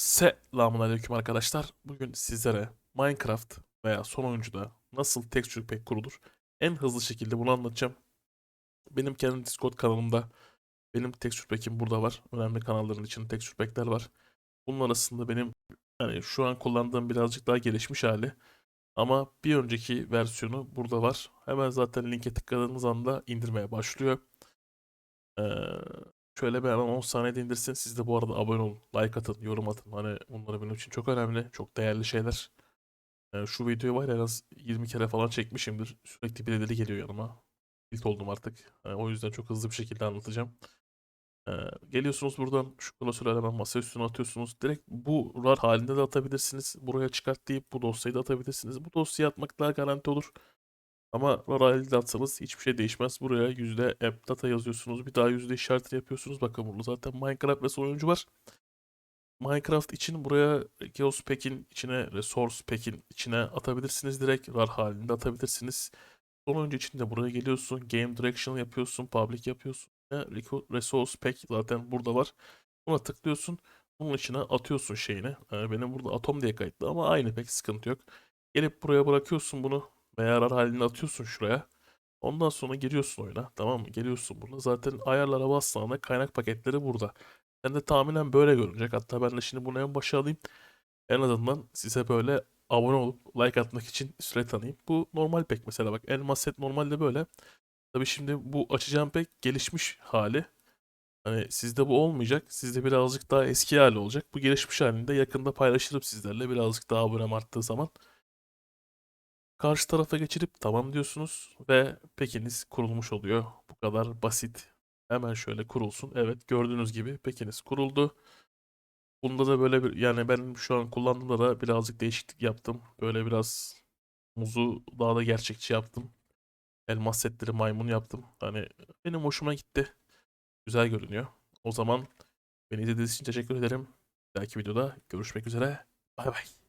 Selamünaleyküm arkadaşlar. Bugün sizlere Minecraft veya son oyuncuda nasıl texture pack kurulur en hızlı şekilde bunu anlatacağım. Benim kendi Discord kanalımda benim texture pack'im burada var. Önemli kanalların içinde texture pack'ler var. Bunun arasında benim yani şu an kullandığım birazcık daha gelişmiş hali. Ama bir önceki versiyonu burada var. Hemen zaten linke tıkladığınız anda indirmeye başlıyor. Ee, şöyle bir hemen 10 saniyede indirsin. Siz de bu arada abone olun, like atın, yorum atın. Hani bunlar benim için çok önemli, çok değerli şeyler. Ee, şu videoyu var ya en az 20 kere falan çekmişimdir. Sürekli birileri geliyor yanıma. İlk oldum artık. Ee, o yüzden çok hızlı bir şekilde anlatacağım. Ee, geliyorsunuz buradan şu klasörü hemen masa üstüne atıyorsunuz. Direkt bu RAR halinde de atabilirsiniz. Buraya çıkart deyip bu dosyayı da atabilirsiniz. Bu dosyayı atmak daha garanti olur. Ama halinde atsanız hiçbir şey değişmez. Buraya yüzde app data yazıyorsunuz. Bir daha yüzde işaretini yapıyorsunuz. Bakın burada zaten Minecraft son oyuncu var. Minecraft için buraya Geos Pack'in içine, Resource Pack'in içine atabilirsiniz. Direkt RAR halinde atabilirsiniz. Son oyuncu için de buraya geliyorsun. Game Direction yapıyorsun. Public yapıyorsun. Resource Pack zaten burada var. Buna tıklıyorsun. Bunun içine atıyorsun şeyini. Ee, benim burada Atom diye kayıtlı ama aynı pek sıkıntı yok. Gelip buraya bırakıyorsun bunu. Veya RAR halinde atıyorsun şuraya. Ondan sonra giriyorsun oyuna. Tamam mı? Geliyorsun burada. Zaten ayarlara bastığında kaynak paketleri burada. Ben de tahminen böyle görünecek. Hatta ben de şimdi bunu en başa alayım. En azından size böyle abone olup like atmak için süre tanıyayım. Bu normal pek mesela bak. Elmas set normalde böyle. Tabii şimdi bu açacağım pek gelişmiş hali. Hani sizde bu olmayacak. Sizde birazcık daha eski hali olacak. Bu gelişmiş halinde yakında paylaşırım sizlerle. Birazcık daha abonem arttığı zaman. Karşı tarafa geçirip tamam diyorsunuz ve pekiniz kurulmuş oluyor. Bu kadar basit. Hemen şöyle kurulsun. Evet gördüğünüz gibi pekiniz kuruldu. Bunda da böyle bir yani ben şu an kullandığımda da birazcık değişiklik yaptım. Böyle biraz muzu daha da gerçekçi yaptım. Elmas setleri maymun yaptım. Hani benim hoşuma gitti. Güzel görünüyor. O zaman beni izlediğiniz için teşekkür ederim. Bir dahaki videoda görüşmek üzere. Bay bay.